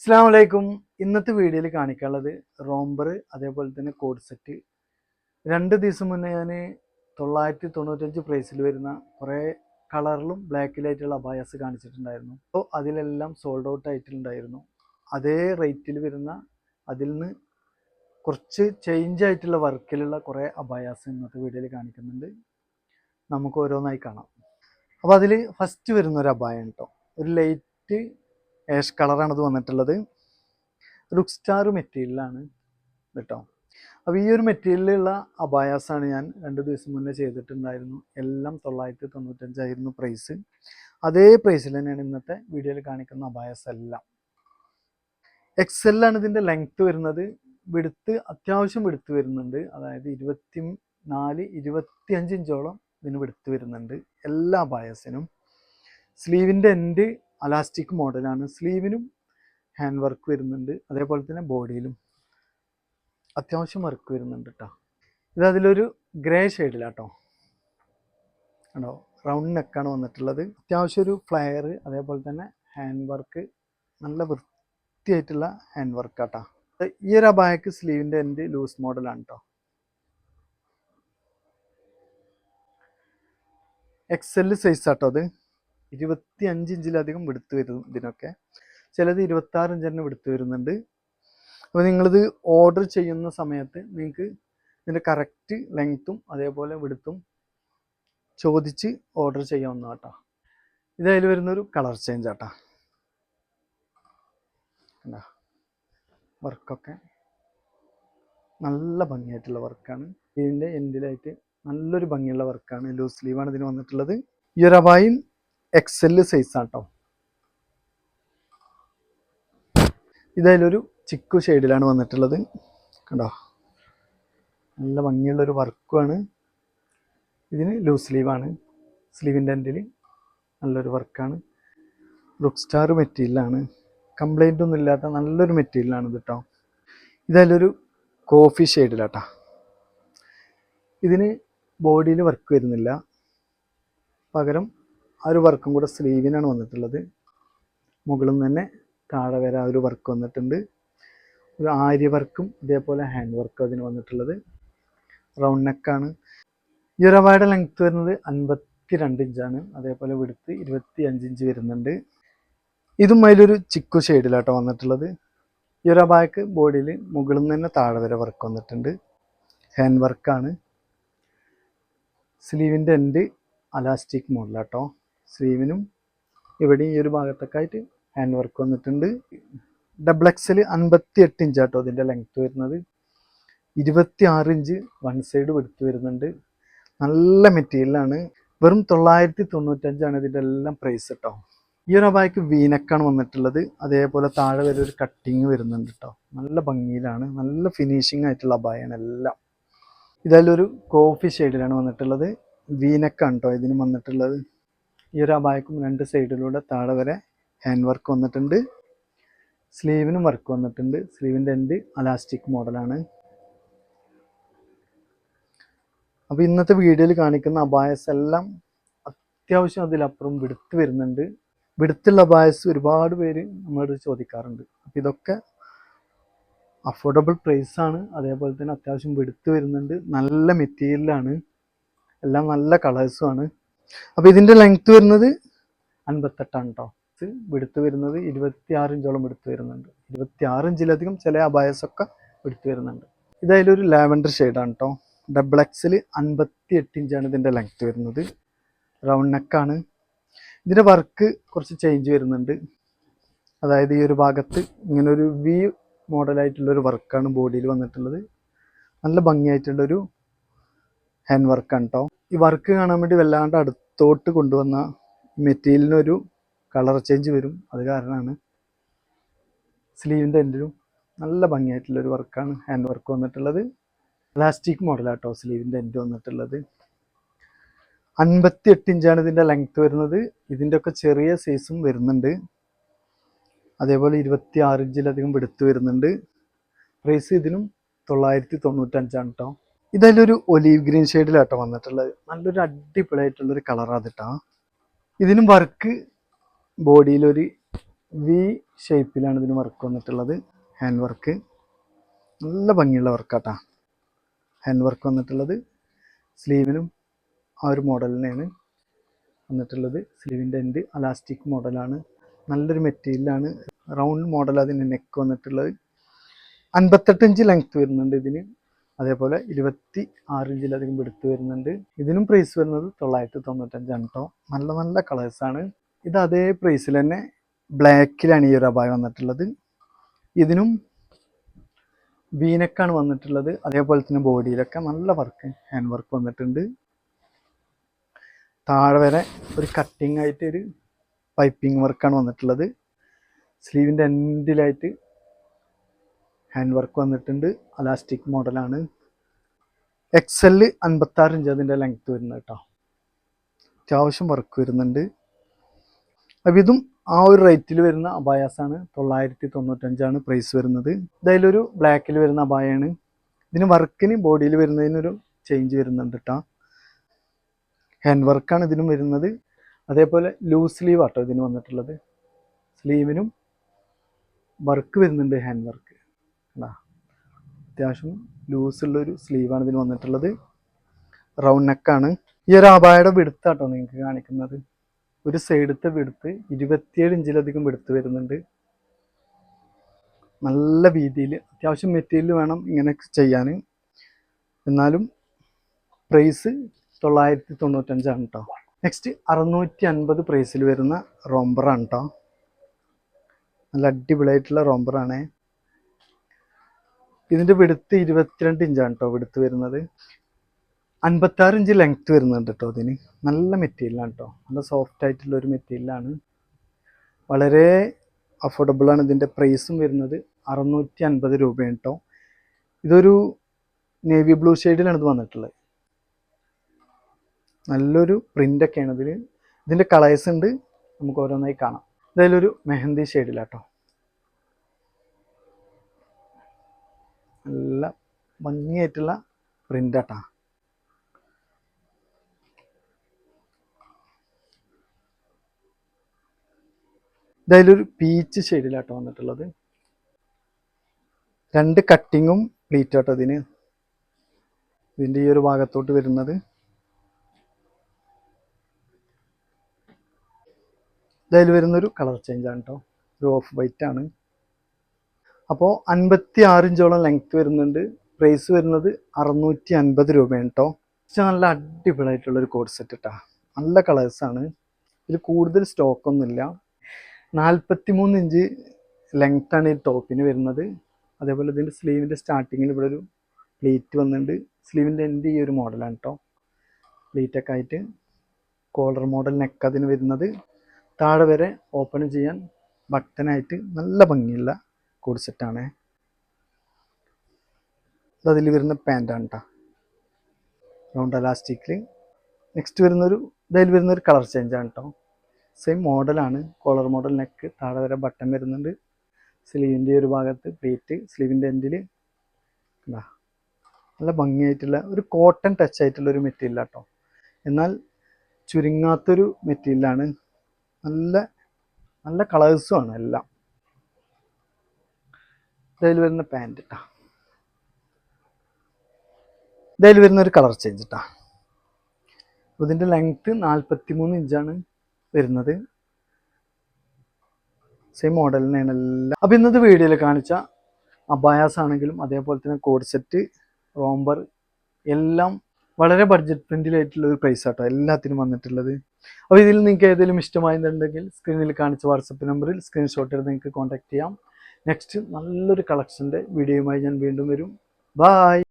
അസ്സാം വലൈക്കും ഇന്നത്തെ വീഡിയോയിൽ കാണിക്കാനുള്ളത് റോംബർ അതേപോലെ തന്നെ കോഡ് സെറ്റ് രണ്ട് ദിവസം മുന്നേ ഞാൻ തൊള്ളായിരത്തി തൊണ്ണൂറ്റഞ്ച് പ്രൈസിൽ വരുന്ന കുറേ കളറിലും ബ്ലാക്കിലായിട്ടുള്ള അബായസ് കാണിച്ചിട്ടുണ്ടായിരുന്നു. അപ്പോൾ അതിലെല്ലാം സോൾഡ് ഔട്ട് ആയിട്ടുണ്ടായിരുന്നു. അതേ റേറ്റിൽ വരുന്ന അതിൽ നിന്ന് കുറച്ച് ചേഞ്ച് ആയിട്ടുള്ള വർക്കിലുള്ള കുറേ അബായാസ് ഇന്നത്തെ വീഡിയോയിൽ കാണിക്കുന്നുണ്ട്. നമുക്ക് ഓരോന്നായി കാണാം. അപ്പോൾ അതിൽ ഫസ്റ്റ് വരുന്ന ഒരു അബായം കേട്ടോ ഒരു ലൈറ്റ് ആഷ് കളറാണ് ഇത് വന്നിട്ടുള്ളത്. റുക്സ്റ്റാർ മെറ്റീരിയലാണ് കേട്ടോ. അപ്പോൾ ഈ ഒരു മെറ്റീരിയലുള്ള അബായാസാണ് ഞാൻ രണ്ട് ദിവസം മുന്നേ ചെയ്തിട്ടുണ്ടായിരുന്നു. എല്ലാം തൊള്ളായിരത്തി തൊണ്ണൂറ്റഞ്ചായിരുന്നു പ്രൈസ് അതേ പ്രൈസിൽ തന്നെയാണ് ഇന്നത്തെ വീഡിയോയിൽ കാണിക്കുന്ന അബായാസ് എല്ലാം. എക്സെല്ലാണ് ഇതിന്റെ ലെങ്ത്ത് വരുന്നത്. വിടുത്ത് അത്യാവശ്യം വിടുത്ത് വരുന്നുണ്ട്. അതായത് ഇരുപത്തി നാല് ഇരുപത്തി അഞ്ച് ഇഞ്ചോളം ഇതിന് വിടുത്ത് വരുന്നുണ്ട്. എല്ലാ അബായസിനും സ്ലീവിന്റെ എൻഡ് അലാസ്റ്റിക് മോഡലാണ്. സ്ലീവിനും ഹാൻഡ് വർക്ക് വരുന്നുണ്ട്. അതേപോലെ തന്നെ ബോഡിയിലും അത്യാവശ്യം വർക്ക് വരുന്നുണ്ട് കേട്ടോ ഇത് അതിലൊരു ഗ്രേ ഷെയ്ഡിലാട്ടോ. ആണോ റൗണ്ട് നെക്കാണ് വന്നിട്ടുള്ളത്. അത്യാവശ്യം ഒരു ഫ്ലയർ അതേപോലെ തന്നെ ഹാൻഡ് വർക്ക് നല്ല വൃത്തിയായിട്ടുള്ള ഹാൻഡ് വർക്ക് ആട്ടോ. ഈ ഒരു അബായക്ക് സ്ലീവിന്റെ എന്റെ ലൂസ് മോഡലാണ് കേട്ടോ എക്സെൽ സൈസ് ആട്ടോ അത്. ഇരുപത്തി അഞ്ച് ഇഞ്ചിലധികം വിടുത്ത് വരും ഇതിനൊക്കെ. ചിലത് ഇരുപത്തി ആറ് ഇഞ്ചിന് വിടുത്ത് വരുന്നുണ്ട്. അപ്പോൾ നിങ്ങളിത് ഓർഡർ ചെയ്യുന്ന സമയത്ത് നിങ്ങൾക്ക് ഇതിന്റെ കറക്റ്റ് ലെങ്ത്തും അതേപോലെ വിടുത്തും ചോദിച്ച് ഓർഡർ ചെയ്യാവുന്ന കേട്ടോ ഇതായാലും വരുന്നൊരു കളർ ചേഞ്ച് ആട്ടാ. വർക്കൊക്കെ നല്ല ഭംഗിയായിട്ടുള്ള വർക്കാണ്. ഇതിന്റെ എൻഡിലായിട്ട് നല്ലൊരു ഭംഗിയുള്ള വർക്കാണ് ലൂസ് സ്ലീവാണ് ഇതിന് വന്നിട്ടുള്ളത്. ഈ ഒരു അബായും എക്സെൽ സൈസ് ആണ് കേട്ടോ ഇതായാലൊരു ചിക്കു ഷെയ്ഡിലാണ് വന്നിട്ടുള്ളത്. കണ്ടോ? നല്ല ഭംഗിയുള്ളൊരു വർക്കുമാണ് ഇതിന് ലൂസ് സ്ലീവാണ് സ്ലീവിന്റെ എൻഡിൽ നല്ലൊരു വർക്കാണ്. റുക്ക് സ്റ്റാർ മെറ്റീരിയലാണ് കംപ്ലൈന്റ് ഒന്നും ഇല്ലാത്ത നല്ലൊരു മെറ്റീരിയലാണ് ഇത് കേട്ടോ ഇതായാലൊരു കോഫി ഷെയ്ഡിലാട്ടാ ഇതിന് ബോഡിയിൽ വർക്ക് വരുന്നില്ല. പകരം ആ ഒരു വർക്കും കൂടെ സ്ലീവിനാണ് വന്നിട്ടുള്ളത്. മുകളിൽ നിന്ന് തന്നെ താഴെ വരെ ആ ഒരു വർക്ക് വന്നിട്ടുണ്ട്. ഒരു ആര്യ വർക്കും ഇതേപോലെ ഹാൻഡ് വർക്കും അതിന് വന്നിട്ടുള്ളത്. റൗണ്ട് നെക്കാണ് ഈ ഒരു അവായുടെ ലെങ്ത് വരുന്നത് അൻപത്തി രണ്ട് ഇഞ്ചാണ് അതേപോലെ വിടുത്ത് ഇരുപത്തി അഞ്ച് ഇഞ്ച് വരുന്നുണ്ട്. ഇതും അതിലൊരു ചിക്കു ഷെയ്ഡിലാട്ടോ വന്നിട്ടുള്ളത്. ഈ ഒരു അബായക്ക് ബോഡിയിൽ മുകളിൽ നിന്ന് തന്നെ താഴെ വരെ വർക്ക് വന്നിട്ടുണ്ട്. ഹാൻഡ് വർക്കാണ് സ്ലീവിന്റെ എൻഡ് അലാസ്റ്റിക് മോഡലാട്ടോ. സ്ലീവിനും ഇവിടെ ഈ ഒരു ഭാഗത്തൊക്കെ ആയിട്ട് ഹാൻഡ് വർക്ക് വന്നിട്ടുണ്ട്. ഡബിൾ എക്സൽ അൻപത്തി എട്ട് ഇഞ്ച് ആട്ടോ അതിന്റെ ലെങ്ത് വരുന്നത്. ഇരുപത്തി ആറ് ഇഞ്ച് വൺ സൈഡ് വെടുത്ത് വരുന്നുണ്ട്. നല്ല മെറ്റീരിയലാണ് വെറും തൊള്ളായിരത്തി തൊണ്ണൂറ്റഞ്ചാണ് ഇതിന്റെ എല്ലാം പ്രൈസ് കേട്ടോ ഈ ഒരു അബായ്ക്ക് വീനക്കാണ് വന്നിട്ടുള്ളത്. അതേപോലെ താഴെ വരെ ഒരു കട്ടിങ് വരുന്നുണ്ട് കേട്ടോ നല്ല ഭംഗിയിലാണ്. നല്ല ഫിനിഷിംഗ് ആയിട്ടുള്ള അബായാണ് എല്ലാം. ഇതിലൊരു കോഫി ഷെയ്ഡിലാണ് വന്നിട്ടുള്ളത്. വീനക്കാണ് കേട്ടോ ഇതിന് വന്നിട്ടുള്ളത്. ഈ ഒരു അബായക്കും രണ്ട് സൈഡിലൂടെ താഴെ വരെ ഹാൻഡ് വർക്ക് വന്നിട്ടുണ്ട്. സ്ലീവിനും വർക്ക് വന്നിട്ടുണ്ട്. സ്ലീവിന്റെ എൻഡ് അലാസ്റ്റിക് മോഡലാണ് അപ്പോൾ ഇന്നത്തെ വീഡിയോയിൽ കാണിക്കുന്ന അബായസ് എല്ലാം അത്യാവശ്യം അതിലപ്പുറം വിടുത്ത് വരുന്നുണ്ട്. വിടുത്തുള്ള അബായസ് ഒരുപാട് പേര് നമ്മളോട് ചോദിക്കാറുണ്ട്. അപ്പോൾ ഇതൊക്കെ അഫോർഡബിൾ പ്രൈസ് ആണ്. അതേപോലെ തന്നെ അത്യാവശ്യം വിടുത്ത് വരുന്നുണ്ട്. നല്ല മെറ്റീരിയലാണ് എല്ലാം നല്ല കളേഴ്സും ആണ്. അപ്പോൾ ഇതിന്റെ ലെങ്ത് വരുന്നത് അൻപത്തെട്ടാണ് കേട്ടോ വെടുത്ത് വരുന്നത് ഇരുപത്തി ആറ് ഇഞ്ചോളം വെടുത്ത് വരുന്നുണ്ട്. ഇരുപത്തി ആറ് ഇഞ്ചിലധികം ചില അബായസൊക്കെ എടുത്ത് വരുന്നുണ്ട്. ഇതതിലൊരു ലാവൻഡർ ഷെയ്ഡാണ് കേട്ടോ ഡബിൾ എക്സിൽ അൻപത്തി എട്ട് ഇഞ്ചാണ് ഇതിന്റെ ലെങ്ത് വരുന്നത്. റൗണ്ട് നെക്കാണ് ഇതിന്റെ വർക്ക് കുറച്ച് ചേഞ്ച് വരുന്നുണ്ട്. അതായത് ഈ ഒരു ഭാഗത്ത് ഇങ്ങനൊരു വി മോഡലായിട്ടുള്ളൊരു വർക്കാണ് ബോഡിയിൽ വന്നിട്ടുള്ളത്. നല്ല ഭംഗിയായിട്ടുള്ളൊരു ഹാൻഡ് വർക്കാണ് കേട്ടോ ഈ വർക്ക് കാണാൻ വേണ്ടി വല്ലാണ്ട് അടുത്തോട്ട് കൊണ്ടുവന്ന മെറ്റീരിയലിനൊരു കളർ ചേഞ്ച് വരും. അത് കാരണമാണ് സ്ലീവിന്റെ എൻഡിലും നല്ല ഭംഗിയായിട്ടുള്ളൊരു വർക്കാണ് ഹാൻഡ് വർക്ക് വന്നിട്ടുള്ളത്. പ്ലാസ്റ്റിക് മോഡലാട്ടോ സ്ലീവിന്റെ എൻഡ് വന്നിട്ടുള്ളത്. അൻപത്തി എട്ട് ഇഞ്ചാണ് ഇതിന്റെ ലെങ്ത്ത് വരുന്നത്. ഇതിന്റെ ഒക്കെ ചെറിയ സൈസും വരുന്നുണ്ട്. അതേപോലെ ഇരുപത്തി ആറ് ഇഞ്ചിലധികം വെടുത്ത് വരുന്നുണ്ട്. പ്രൈസ് ഇതിനും തൊള്ളായിരത്തി തൊണ്ണൂറ്റഞ്ചാണ് കേട്ടോ ഇതതിലൊരു ഒലീവ് ഗ്രീൻ ഷെയ്ഡിലാട്ടോ വന്നിട്ടുള്ളത്. നല്ലൊരു അടിപൊളിയായിട്ടുള്ളൊരു കളറാണ് അതിട്ടാ ഇതിനും വർക്ക് ബോഡിയിലൊരു വി ഷേപ്പിലാണ് ഇതിന് വർക്ക് വന്നിട്ടുള്ളത്. ഹാൻഡ് വർക്ക് നല്ല ഭംഗിയുള്ള വർക്കാട്ടാ ഹാൻഡ് വർക്ക് വന്നിട്ടുള്ളത് സ്ലീവിനും ആ ഒരു മോഡൽ തന്നെയാണ് വന്നിട്ടുള്ളത്. സ്ലീവിന്റെ എൻഡ് അലാസ്റ്റിക് മോഡലാണ് നല്ലൊരു മെറ്റീരിയലാണ്. റൗണ്ട് മോഡൽ അതിന്റെ നെക്ക് വന്നിട്ടുള്ളത്. അൻപത്തെട്ട് ഇഞ്ച് വരുന്നുണ്ട് ഇതിന്. അതേപോലെ ഇരുപത്തി ആറ് ഇഞ്ചിലധികം എടുത്ത് വരുന്നുണ്ട്. ഇതിനും പ്രൈസ് വരുന്നത് തൊള്ളായിരത്തി തൊണ്ണൂറ്റഞ്ചാണ് കേട്ടോ നല്ല നല്ല കളേഴ്സാണ് ഇത് അതേ പ്രൈസിൽ തന്നെ ബ്ലാക്കിലാണ് ഈ ഒരു അപായം വന്നിട്ടുള്ളത്. ഇതിനും വീനക്കാണ് വന്നിട്ടുള്ളത്. അതേപോലെ തന്നെ ബോഡിയിലൊക്കെ നല്ല വർക്ക് ഹാൻഡ് വർക്ക് വന്നിട്ടുണ്ട്. താഴെ വരെ ഒരു കട്ടിങ് ആയിട്ട് ഒരു പൈപ്പിംഗ് വർക്കാണ് വന്നിട്ടുള്ളത്. സ്ലീവിന്റെ എൻഡിലായിട്ട് ഹാൻഡ് വർക്ക് വന്നിട്ടുണ്ട് അലാസ്റ്റിക് മോഡലാണ് എക്സെൽ അൻപത്താറ് ഇഞ്ച് അതിന്റെ ലെങ്ത്ത് വരുന്നത് കേട്ടോ. അത്യാവശ്യം വർക്ക് വരുന്നുണ്ട്. അപ്പം ഇതും ആ ഒരു റേറ്റിൽ വരുന്ന അബായാസാണ് തൊള്ളായിരത്തി തൊണ്ണൂറ്റഞ്ചാണ് പ്രൈസ് വരുന്നത് ഇതായാലൊരു ബ്ലാക്കിൽ വരുന്ന അബായാണ് ഇതിന് വർക്കിന് ബോഡിയിൽ വരുന്നതിനൊരു ചേഞ്ച് വരുന്നുണ്ട് കേട്ടോ. ഹാൻഡ് വർക്കാണ് ഇതിനും വരുന്നത്. അതേപോലെ ലൂസ് സ്ലീവ് ആട്ടോ ഇതിന് വന്നിട്ടുള്ളത്. സ്ലീവിനും വർക്ക് വരുന്നുണ്ട് ഹാൻഡ് വർക്ക് അല്ല അത്യാവശ്യം ലൂസുള്ളൊരു സ്ലീവാണ് ഇതിന് വന്നിട്ടുള്ളത്. റൗണ്ട് നെക്കാണ് ഈ ഒരു അബായയുടെ വിടുത്താട്ടോ നിങ്ങൾക്ക് കാണിക്കുന്നത്. ഒരു സൈഡത്തെ വിടുത്ത് ഇരുപത്തിയേഴ് ഇഞ്ചിലധികം വിടുത്ത് വരുന്നുണ്ട്. നല്ല രീതിയിൽ അത്യാവശ്യം മെറ്റീരിയൽ വേണം ഇങ്ങനെ ചെയ്യാൻ എന്നാലും പ്രൈസ് തൊള്ളായിരത്തി തൊണ്ണൂറ്റഞ്ചാണ് കേട്ടോ നെക്സ്റ്റ് അറുന്നൂറ്റി അൻപത് പ്രൈസിൽ വരുന്ന റോംബറാണ് കേട്ടോ നല്ല അടിപൊളിയായിട്ടുള്ള റോംബറാണ് ഇതിന്റെ വെടുത്ത് ഇരുപത്തിരണ്ട് ഇഞ്ചാണ് കേട്ടോ വെടുത്ത് വരുന്നത്. അൻപത്താറ് ഇഞ്ച് ലെങ്ത് വരുന്നുണ്ട് കേട്ടോ അതിന് നല്ല മെറ്റീരിയലാണ് കേട്ടോ നല്ല സോഫ്റ്റ് ആയിട്ടുള്ള ഒരു മെറ്റീരിയലാണ് വളരെ അഫോർഡബിൾ ആണ് ഇതിന്റെ പ്രൈസും വരുന്നത്. അറുന്നൂറ്റി അൻപത് രൂപയാണ് കേട്ടോ ഇതൊരു നേവി ബ്ലൂ ഷെയ്ഡിലാണ് ഇത് വന്നിട്ടുള്ളത്. നല്ലൊരു പ്രിന്റൊക്കെയാണ് ഇതിൽ ഇതിന്റെ കളേഴ്സ് ഉണ്ട്. നമുക്ക് ഓരോന്നായി കാണാം. ഇതിലൊരു മെഹന്തി ഷെയ്ഡിലാട്ടോ നല്ല ഭംഗിയായിട്ടുള്ള പ്രിന്റാട്ടാ ഇതിലൊരു പീച്ച് ഷെയ്ഡിലാട്ടോ വന്നിട്ടുള്ളത്. രണ്ട് കട്ടിങ്ങും പ്ലീറ്റ് ആട്ടോ ഇതിന്. ഇതിന്റെ ഈ ഒരു ഭാഗത്തോട്ട് വരുന്നത്. ഇതിൽ വരുന്നൊരു കളർ ചേഞ്ച് ആണ് കേട്ടോ ഒരു ഓഫ് വൈറ്റ് ആണ്. അപ്പോൾ അൻപത്തി ആറ് ഇഞ്ചോളം ലെങ്ത് വരുന്നുണ്ട്. പ്രൈസ് വരുന്നത് അറുന്നൂറ്റി അൻപത് രൂപയാണ് കേട്ടോ നല്ല അടിപൊളിയായിട്ടുള്ള ഒരു കോഡ് സെറ്റ് കേട്ടോ നല്ല കളേഴ്സാണ് ഇതിൽ കൂടുതൽ സ്റ്റോക്കൊന്നുമില്ല നാൽപ്പത്തി മൂന്ന് ഇഞ്ച് ലെങ്ത് ആണ് ഈ ടോപ്പിന് വരുന്നത്. അതേപോലെ ഇതിന്റെ സ്ലീവിന്റെ സ്റ്റാർട്ടിങ്ങിൽ ഇവിടെ ഒരു പ്ലേറ്റ് വന്നിട്ടുണ്ട് സ്ലീവിന്റെ എന്റെ ഈ ഒരു മോഡലാണ് കേട്ടോ പ്ലേറ്റൊക്കെ ആയിട്ട് കോളർ മോഡൽ നെക്ക് അതിന് വരുന്നത്. താഴെ വരെ ഓപ്പൺ ചെയ്യാൻ ബട്ടനായിട്ട് നല്ല ഭംഗിയുള്ള കോഡ് സെറ്റാണ് അതിൽ വരുന്ന പാന്റാണ് കേട്ടോ റൗണ്ട് അലാസ്റ്റിക്കിൽ നെക്സ്റ്റ് വരുന്നൊരു ഇതിൽ വരുന്നൊരു കളർ ചേഞ്ച് ആണ് കേട്ടോ സെയിം മോഡലാണ് കോളർ മോഡൽ നെക്ക് താഴെ വരെ ബട്ടൺ വരുന്നുണ്ട്. സ്ലീവിന്റെ ഒരു ഭാഗത്ത് പ്ലേറ്റ് സ്ലീവിന്റെ എൻഡിൽ എന്താ നല്ല ഭംഗിയായിട്ടുള്ള ഒരു കോട്ടൺ ടച്ച് ആയിട്ടുള്ള ഒരു മെറ്റീരിയൽ കേട്ടോ എന്നാൽ ചുരുങ്ങാത്തൊരു മെറ്റീരിയലാണ് നല്ല നല്ല കളേഴ്സും ആണ് എല്ലാം. ഇതിൽ വരുന്ന പാന്റ് കേട്ടോ ഇതിൽ വരുന്ന ഒരു കളർ ചേഞ്ച് കേട്ടോ ഇതിന്റെ ലെങ്ത്ത് നാൽപ്പത്തി മൂന്ന് ഇഞ്ചാണ് വരുന്നത്. സെയിം മോഡൽ തന്നെയാണ് എല്ലാം അപ്പം ഇന്നത്തെ വീഡിയോയിൽ കാണിച്ച അബായാസ് ആണെങ്കിലും അതേപോലെ തന്നെ കോഡ് സെറ്റ് റോംബർ എല്ലാം വളരെ ബഡ്ജറ്റ് ഫ്രണ്ട്ലി ആയിട്ടുള്ള ഒരു പ്രൈസ് ആട്ടോ എല്ലാത്തിനും വന്നിട്ടുള്ളത്. അപ്പോൾ ഇതിൽ നിങ്ങൾക്ക് ഏതെങ്കിലും ഇഷ്ടമായിട്ടുണ്ടെങ്കിൽ സ്ക്രീനിൽ കാണിച്ച വാട്സപ്പ് നമ്പറിൽ സ്ക്രീൻഷോട്ട് എടുത്ത് നിങ്ങൾക്ക് കോൺടാക്ട് ചെയ്യാം. നെക്സ്റ്റ് നല്ലൊരു കളക്ഷന്റെ വീഡിയോയുമായി ഞാൻ വീണ്ടും വരും. ബായ്